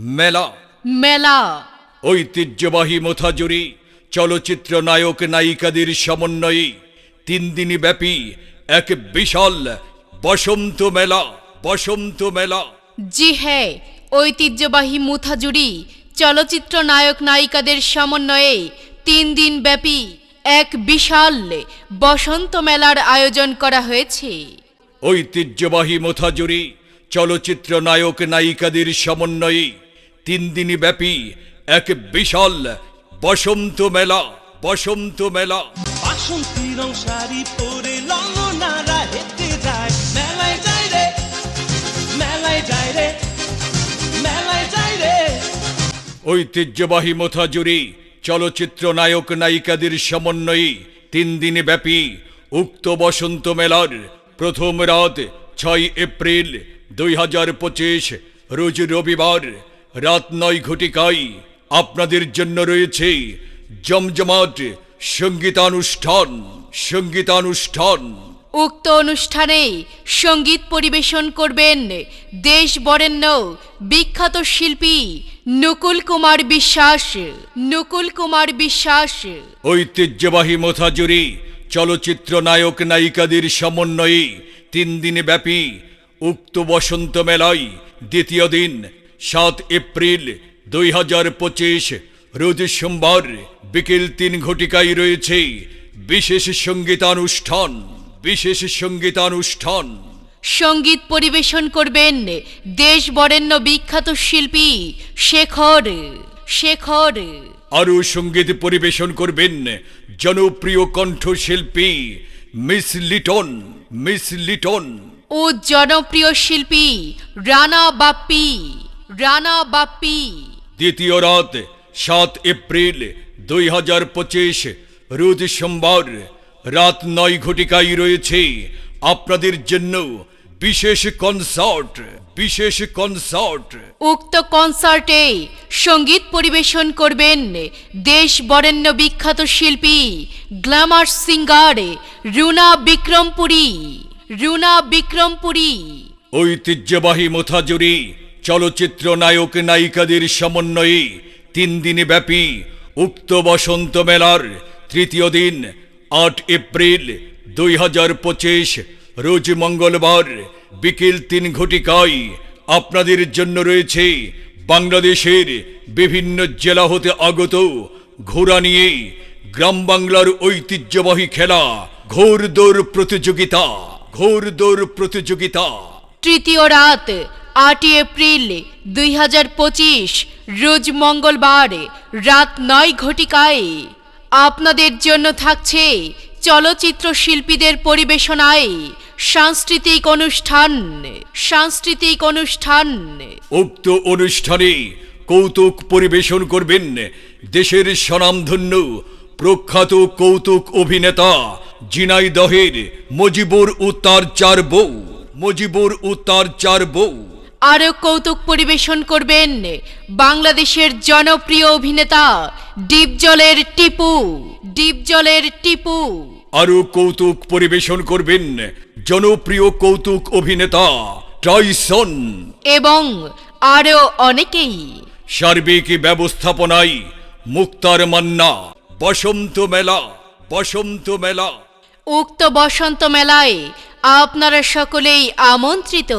মেলা। মেলা। ঐতিহ্যবাহী মোথাজুরি চলচ্চিত্র নায়ক নায়িকাদের সমন্বয়ে তিন দিনই ব্যাপী এক বিশাল বসন্ত মেলা বসন্ত মেলা। জি হ্যাঁ ঐতিহ্যবাহী মুথাজুরি চলচ্চিত্র নায়ক নায়িকাদের সমন্বয়ে তিন দিন ব্যাপী এক বিশাল বসন্ত মেলার আয়োজন করা হয়েছে। ঐতিহ্যবাহী মোথাজুরি চলচ্চিত্র নায়ক নায়িকাদের সমন্বয়ে তিন দিনই ব্যাপী এক বিশাল বসন্ত মেলা বসন্ত মেলা। বাসন্তী রং শাড়ি পরে লঙ্গনারা হেঁটে যায়। মেলায় যায় রে মেলায় যায় রে মেলায় যায় রে। ঐতিহ্যবাহী মোথাজুরি চলচ্চিত্র নায়ক নায়িকাদের সমন্বয়ে তিন দিন ব্যাপী উক্ত বসন্ত মেলার প্রথম রাত ছয় এপ্রিল দুই হাজার পঁচিশ রোজ রবিবার রাত নয় ঘটিকায় আপনাদের জন্য রয়েছে জমজমাট সঙ্গীতানুষ্ঠান সঙ্গীতানুষ্ঠান। উক্ত অনুষ্ঠানে সংগীত পরিবেশন করবেন দেশ বরেণ্য বিখ্যাত শিল্পী নকুল কুমার বিশ্বাস। নকুল কুমার বিশ্বাস। ঐতিহ্যবাহী মোথাজুরি চলচ্চিত্র নায়ক নায়িকাদের সমন্বয়ে তিন দিন ব্যাপী উক্ত বসন্ত মেলায় দ্বিতীয় দিন সাত এপ্রিল দুই হাজার পঁচিশ রোজ সোমবার বিকেল তিন ঘটিকায় রয়েছে বিশেষ সঙ্গীতানুষ্ঠান বিশেষ সঙ্গীতানুষ্ঠান। সংগীত পরিবেশন করবেন দেশ বরেণ্য বিখ্যাত শিল্পী শেখর শেখর। আরও সংগীত পরিবেশন করবেন জনপ্রিয় কণ্ঠশিল্পী মিস লিটন মিস লিটন। ও জনপ্রিয় শিল্পী রানা বাপ্পি। রানা বাপ্পি। দ্বিতীয় রাত সাত এপ্রিল দুই হাজার পঁচিশ রোজ সোমবার রাত নয় ঘটিকায় রয়েছে আপনাদের জন্য বিশেষ কনসার্ট বিশেষ কনসার্ট। উক্ত কনসার্টে সংগীত পরিবেশন করবেন দেশ বরেণ্য বিখ্যাত শিল্পী গ্ল্যামার সিঙ্গার রুনা বিক্রমপুরী। রুনা বিক্রমপুরী। ঐতিহ্যবাহী মোথাজুরি চলচ্চিত্র নায়ক নায়িকাদের সমন্বয়ে তিন দিন ব্যাপী উক্ত বসন্ত মেলার তৃতীয় দিন আট এপ্রিল দুই হাজার পঁচিশ, রোজ মঙ্গলবার বিকেল তিন ঘটিকায় আপনাদের জন্য রয়েছে বাংলাদেশের বিভিন্ন জেলা হতে আগত ঘোড়া নিয়ে গ্রাম বাংলার ঐতিহ্যবাহী খেলা ঘোর দৌড় প্রতিযোগিতা ঘোর দৌড় প্রতিযোগিতা। তৃতীয় রাত আটই এপ্রিল, দুই হাজার পঁচিশ, রোজ মঙ্গলবার, রাত নয় ঘটিকায়। আপনাদের জন্য থাকছে চলচ্চিত্র শিল্পীদের পরিবেশনায় সাংস্কৃতিক অনুষ্ঠান সাংস্কৃতিক অনুষ্ঠান। উক্ত অনুষ্ঠানে কৌতুক পরিবেশন করবেন দেশের স্বনামধন্য প্রখ্যাত কৌতুক অভিনেতা জিনাইদহের মজিবুর ও তার চার বউ। মজিবুর ও তার চার বউ। আরও কৌতুক পরিবেশন করবেন বাংলাদেশের জনপ্রিয় অভিনেতা ডিপজলের টিপু ডিপজলের টিপু। আরও কৌতুক পরিবেশন করবেন জনপ্রিয় কৌতুক অভিনেতা টাইসন এবং আরও অনেকেই। সার্বিক ব্যবস্থাপনায় মুক্তার মান্না বসন্ত মেলা বসন্ত মেলা। উক্ত বসন্ত মেলায় আপনারা সকলেই আমন্ত্রিত।